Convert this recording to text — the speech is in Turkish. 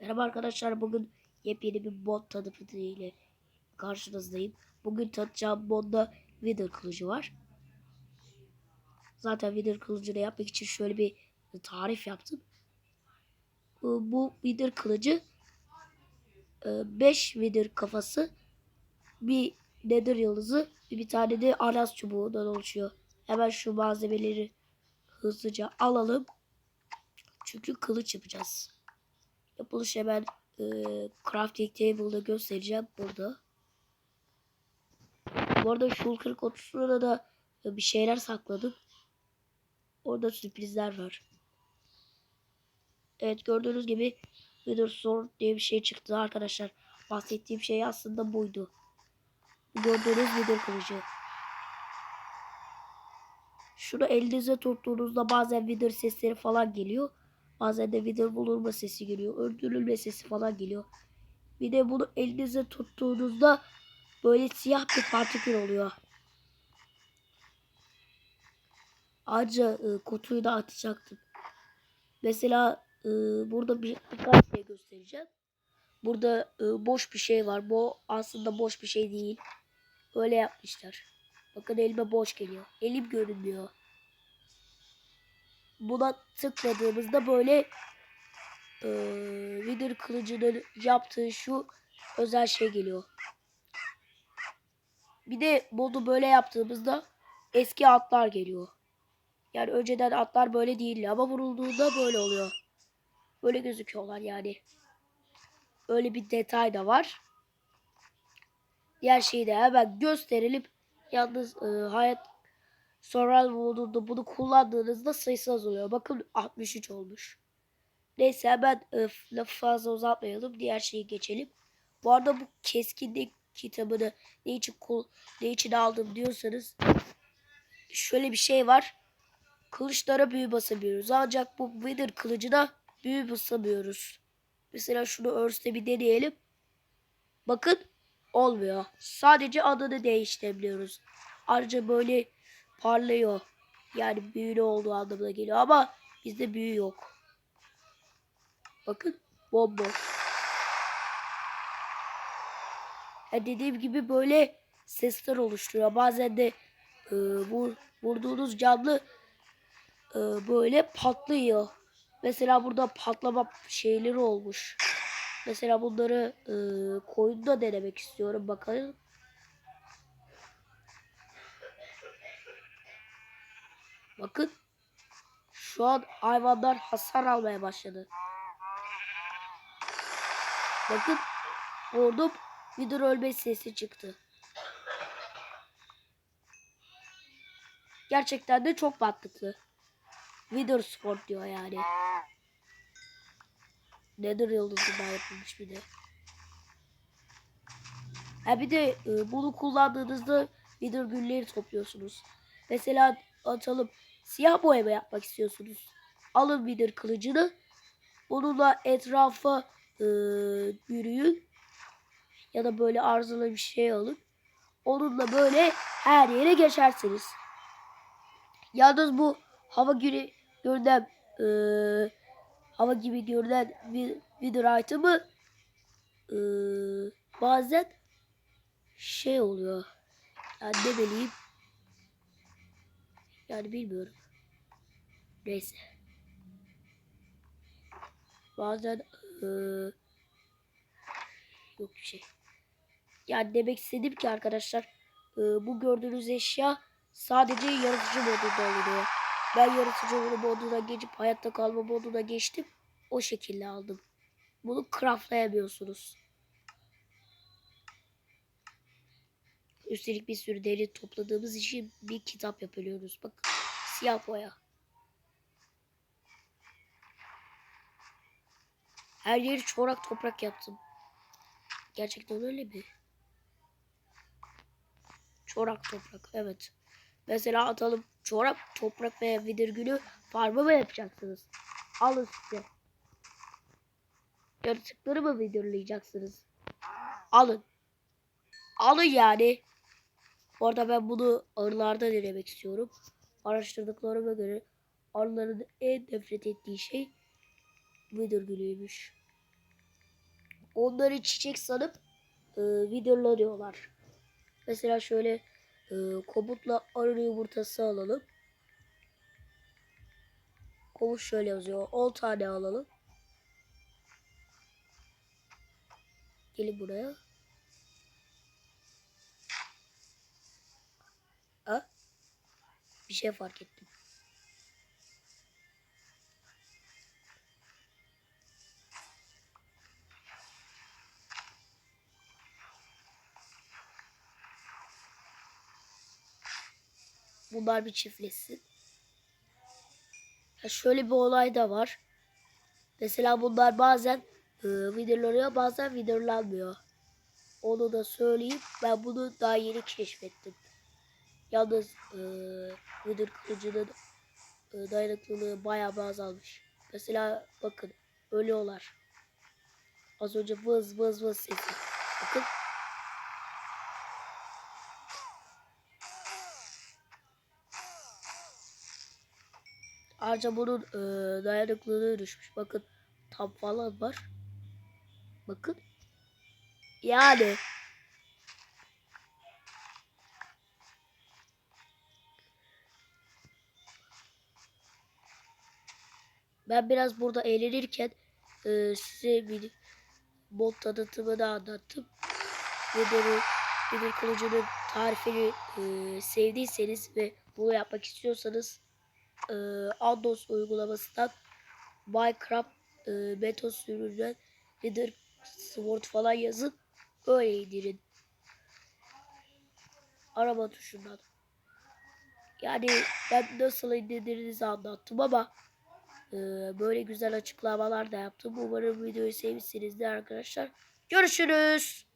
Merhaba arkadaşlar bugün yepyeni bir mod tanıtımı ile karşınızdayım. Bugün tanıtacağım modda Wither kılıcı var. Zaten Wither kılıcını yapmak için şöyle bir tarif yaptım. Bu, bu Wither kılıcı 5 Wither kafası bir Nether yıldızı bir tane de Aras çubuğundan oluşuyor. Hemen şu malzemeleri hızlıca alalım. Çünkü kılıç yapacağız. Yapılış hemen e, crafting table'da göstereceğim burada. Bu arada Shulker kutusuna da e, bir şeyler sakladım. Orada sürprizler var. Evet gördüğünüz gibi Wither Sword diye bir şey çıktı arkadaşlar. Bahsettiğim şey aslında buydu. Gördüğünüz Wither kılıcı. Şunu elinize tuttuğunuzda bazen Wither sesleri falan geliyor. Bazen de Wither bulunma sesi geliyor. Öldürülme sesi falan geliyor. Bir de bunu elinize tuttuğunuzda böyle siyah bir partikül oluyor. Ayrıca e, kutuyu da atacaktım. Mesela e, burada bir, birkaç şey göstereceğim. Burada e, boş bir şey var. Bu aslında boş bir şey değil. Öyle yapmışlar. Bakın elime boş geliyor. Elim görünmüyor. Buna tıkladığımızda böyle e, Wither kılıcının yaptığı şu özel şey geliyor. Bir de modu böyle yaptığımızda eski atlar geliyor. Yani önceden atlar böyle değildi ama vurulduğunda böyle oluyor. Böyle gözüküyorlar yani. Öyle bir detay da var. Diğer şeyi de hemen gösterelim. Yalnız e, hayat Survival modunda bunu kullandığınızda sayısı azalıyor. Bakın 63 olmuş. Neyse hemen e, lafı fazla uzatmayalım. Diğer şeyi geçelim. Bu arada bu keskinlik kitabını ne için, kul, ne için aldım diyorsanız şöyle bir şey var. Kılıçlara büyü basabiliyoruz. Ancak bu Wither kılıcına büyü basamıyoruz. Mesela şunu Earth'te bir deneyelim. Bakın olmuyor. Sadece adını değiştirebiliyoruz. Ayrıca böyle parlıyor. Yani büyülü olduğu anlamına geliyor ama bizde büyü yok. Bakın bomboş. Ya dediğim gibi böyle sesler oluşturuyor. Bazen de e, vur, vurduğunuz canlı e, böyle patlıyor. Mesela burada patlama şeyleri olmuş. Mesela bunları e, koyunda denemek istiyorum. Bakalım. Bakın. Şu an hayvanlar hasar almaya başladı. Bakın. Vurdum. Wither ölme sesi çıktı. Gerçekten de çok mantıklı. Wither Sport diyor yani. Nether yıldızından yapılmış bir de. Ha bir de e, bunu kullandığınızda Wither gülleri topluyorsunuz. Mesela atalım siyah boyama yapmak istiyorsunuz. Alın Wither kılıcını. Onunla etrafa e, yürüyün. Ya da böyle arızalı bir şey alın. Onunla böyle her yere geçersiniz. Yalnız bu hava gibi görünen e, hava gibi görünen Wither item'ı e, bazen şey oluyor. Yani ne bileyim yani bilmiyorum. Neyse. Bazen ee, yok bir şey. Yani demek istedim ki arkadaşlar ee, bu gördüğünüz eşya sadece yaratıcı modunda oluyor. Ben yaratıcı moduna geçip hayatta kalma moduna geçtim. O şekilde aldım. Bunu craftlayamıyorsunuz. Üstelik bir sürü deri topladığımız için bir kitap yapıyoruz. Bak siyah boya. Her yeri çorak toprak yaptım. Gerçekten öyle mi? Çorak toprak evet. Mesela atalım çorak toprak veya vidir günü farmı mı yapacaksınız? Alın size. Yaratıkları mı vidirleyeceksiniz? Alın. Alın yani. Bu arada ben bunu arılarda denemek istiyorum. Araştırdıklarıma göre arıların en nefret ettiği şey Wither gülüymüş. onları çiçek sanıp e, videolanıyorlar. Mesela şöyle e, komutla arı yumurtası alalım. Komut şöyle yazıyor. 10 tane alalım. Gelin buraya. Bir şey fark ettim. Bunlar bir çiftleşsin. Ya şöyle bir olay da var. Mesela bunlar bazen e, videolanıyor bazen videolanmıyor. Onu da söyleyeyim. Ben bunu daha yeni keşfettim. Yalnız e, Wither kılıcının e, dayanıklılığı bayağı bir azalmış. Mesela bakın ölüyorlar. Az önce vız vız vız sesi. Bakın. Ayrıca bunun e, dayanıklılığı düşmüş. Bakın tam falan var. Bakın. Yani. Ben biraz burada eğlenirken e, size bir mod tanıtımını anlattım. Nedir, nedir kılıcının tarifini e, sevdiyseniz ve bunu yapmak istiyorsanız e, Andos uygulamasından Minecraft e, Metos sürümünden Wither Sword falan yazın. Öyle indirin. Arama tuşundan. Yani ben nasıl indirdiğinizi anlattım ama böyle güzel açıklamalar da yaptım. Umarım videoyu sevmişsinizdir arkadaşlar. Görüşürüz.